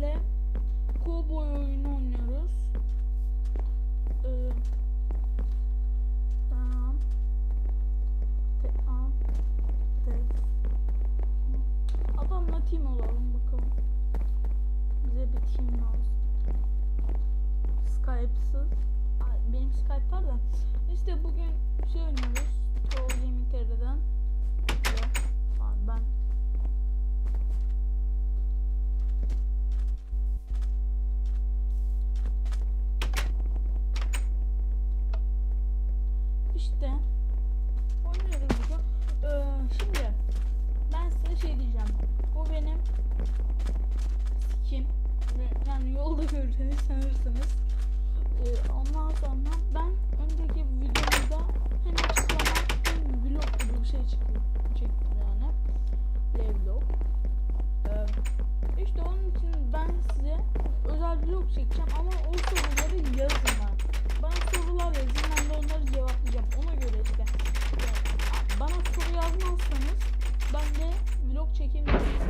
sizlerle Cowboy oyunu oynuyoruz. Ee, tamam. Tamam. Adamla team olalım bakalım. Bize bir team lazım. Skype'sız. Benim Skype var da. İşte bugün şey oynuyoruz. İşte oynuyoruz bugün. Ee, şimdi ben size şey diyeceğim. Bu benim kim? Yani yolda görürseniz sanırsınız. Ee, ondan sonra ben önceki videomda hem açıklama hem vlog gibi bir şey çıktı, çektim yani. Vlog. Ee, işte onun için ben size özel vlog çekeceğim ama o soruları yazın ha. Bana sorular yazın ben de onları cevaplayacağım. Ona göre işte. Ee, Bana soru yazmazsanız ben de vlog çekemeyeceğim.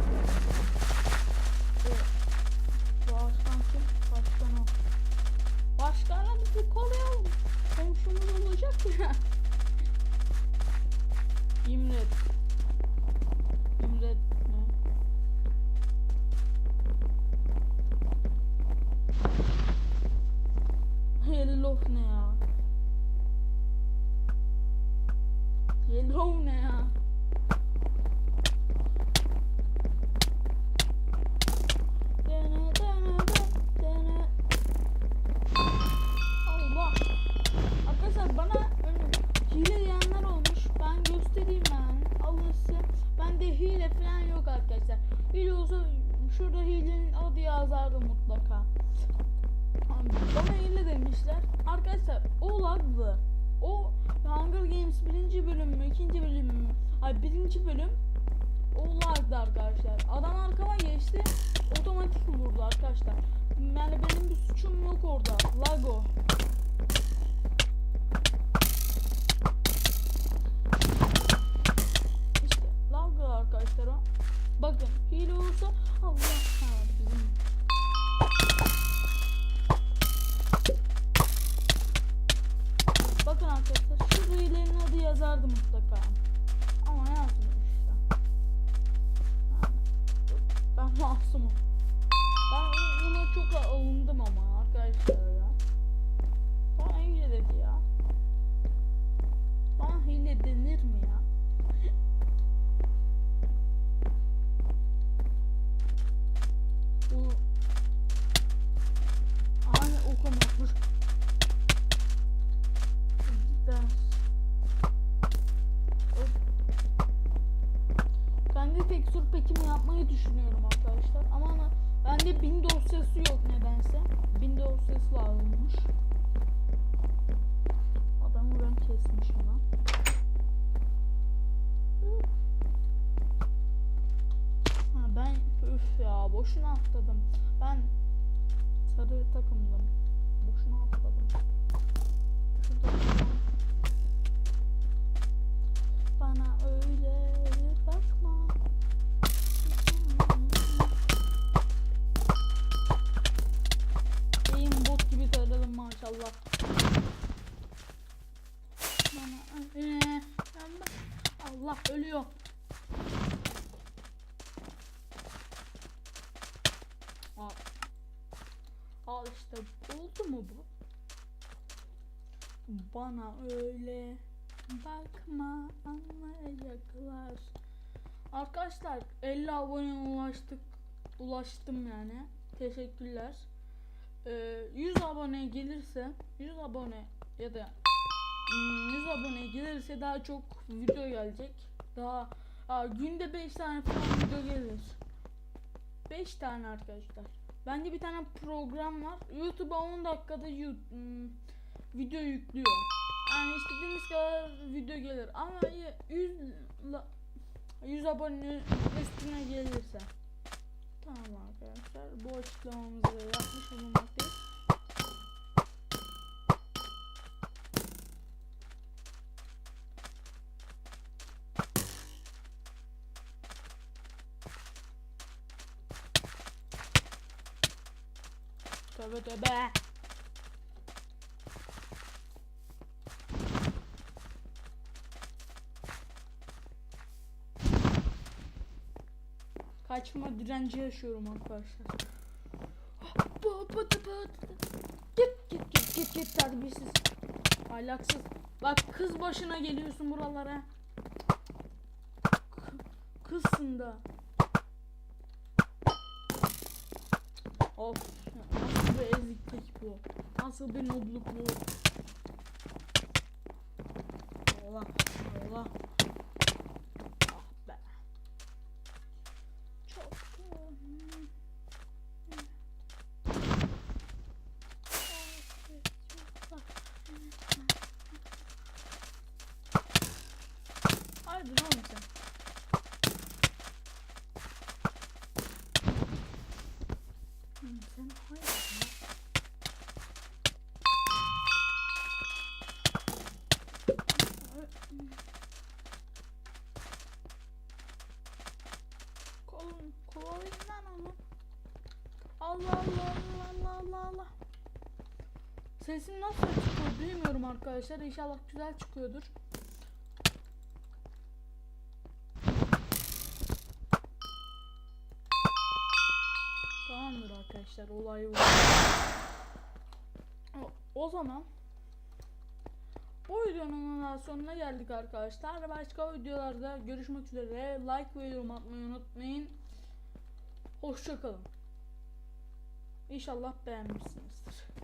Yazardı mutlaka. Bana hile demişler. Arkadaşlar o laglı. O Hunger Games birinci bölüm mü, ikinci bölüm mü? Ay birinci bölüm o lagdı arkadaşlar. Adam arkama geçti. Otomatik vurdu arkadaşlar. Yani benim bir suçum yok orada. Lago. Yazardı mutlaka. Ama yazmıyor işte. Yani, ben masumum. Ben buna çok alındım ama arkadaşlar ya. Bana hile dedi ya. Bana hile denir mi ya? Bu Ben de tekstür pekimi yapmayı düşünüyorum arkadaşlar. Ama ana- bende bin dosyası yok nedense. Bin dosyası lazımmış. Adamı ben kesmişim lan. Ha ben üf ya boşuna atladım. Ben sarı takımdım. Boşuna atladım. Şurada Ölüyor. Al. Al işte oldu mu bu? Bana öyle bakma anlayacaklar. Arkadaşlar 50 abone ulaştık. Ulaştım yani. Teşekkürler. Ee, 100 abone gelirse 100 abone ya da hmm, 100 abone gelirse daha çok video gelecek. Daha Aa, günde 5 tane falan video gelir. 5 tane arkadaşlar. Bende bir tane program var. YouTube'a 10 dakikada yu- hmm, video yüklüyor. Yani istediğiniz kadar video gelir ama y- 100 la- 100 abone üstüne gelirse. Tamam arkadaşlar bu açıklamamızı yapmış bulunmaktayız. Tövbe tövbe. Kaçma direnci yaşıyorum arkadaşlar. Bu bu bu. Git git git git git terbiyesiz. Ahlaksız. Bak kız başına geliyorsun buralara. Kızsın da. Of. Bir eziklik bu? Nasıl bir nobluk bu? Allah. Allah. Ah be. Çok. Ne oğlum sen? Sen hayır Kolun, kolayından onu. Allah Allah Allah Allah Allah. Sesim nasıl çıkıyor bilmiyorum arkadaşlar. İnşallah güzel çıkıyordur. Tamamdır arkadaşlar olay bu. O, zaman bu videonun sonuna geldik arkadaşlar. Başka videolarda görüşmek üzere. Like ve yorum atmayı unutmayın. Hoşçakalın. İnşallah beğenmişsinizdir.